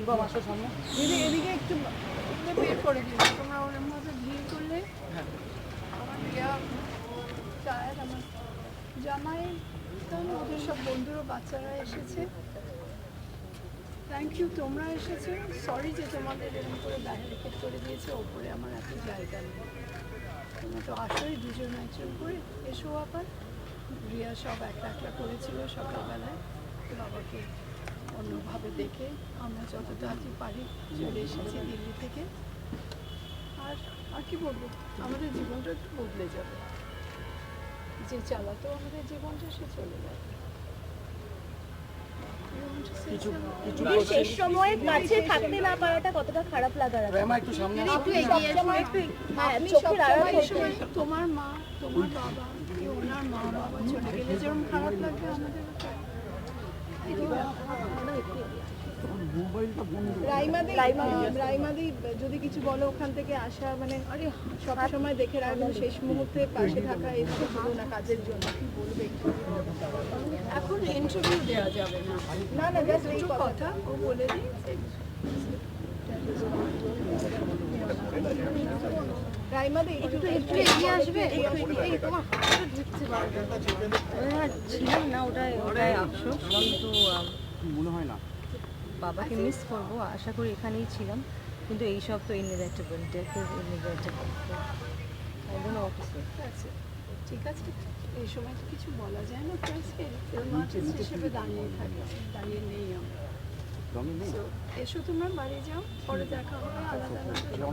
শুভম আসো সামনে। দিদি এদিকে একটু বের করে দিন তোমরা ওরম ভাবে ভিড় করলে হ্যাঁ। আমার রিয়া চায়ের আমার জামাই ওদের সব বন্ধুরা বাচ্চারা এসেছে। থ্যাংক ইউ তোমরা এসেছ। সরি যে তোমাদের এরকম করে ব্যারিকেড করে দিয়েছে ওপরে আমার এত জায়গা নেই। তোমরা তো আসোই দুজন একজন করে। এসো আবার। রিয়া সব একটা একটা করেছিল সকালবেলায়। বাবাকে অন্যভাবে দেখে আমরা যত তাড়াতাড়ি পারি চলে এসেছি দিল্লি থেকে। আর আর কি বলব আমাদের জীবনটা একটু বদলে যাবে। যে চালাতো আমাদের জীবনটা সে চলে যাবে। জীবনটা সে কিছু চালাতো। কিছু দিদির শেষ সময়ে কাছে থাকতে না পারাটা কতটা খারাপ লাগার একটু সামনে আসো। আপনি সবসময় একটু হ্যাঁ তোমার মা তোমার বাবা কি ওনার মা বাবা চলে গেলে যেরকম খারাপ লাগবে আমাদের এই তো ব্যাপার। রাইমাদি রাইমাদি যদি কিছু বলো ওখান থেকে আসা মানে সব সময় দেখে শেষ মুহূর্তে পাশে থাকা না কাজের জন্য। বলবে? একটু? এখন ইন্টারভিউ দেওয়া যাবে না। না না জাস্ট এই কথা কথা ও বলে দিই। রাইমাদি একটু একটু এগিয়ে আসবে? এই তোমার হাতটা ঢুকছে ছিলাম না ওটাই ওটাই আফসোস আম, মনে হয় না। বাবাকে মিস করব আশা করি এখানেই ছিলাম। কিন্তু এইসব তো inevitable death is I don't know ঠিক আছে। ঠিক আছে এই সময় তো কিছু বলা যায় না। আর্টিস্ট হিসেবে দাঁড়িয়ে থাকে দাঁড়িয়ে নেই আমরা। এসো তোমরা বাড়ি যাও পরে দেখা হবে আলাদা আলাদা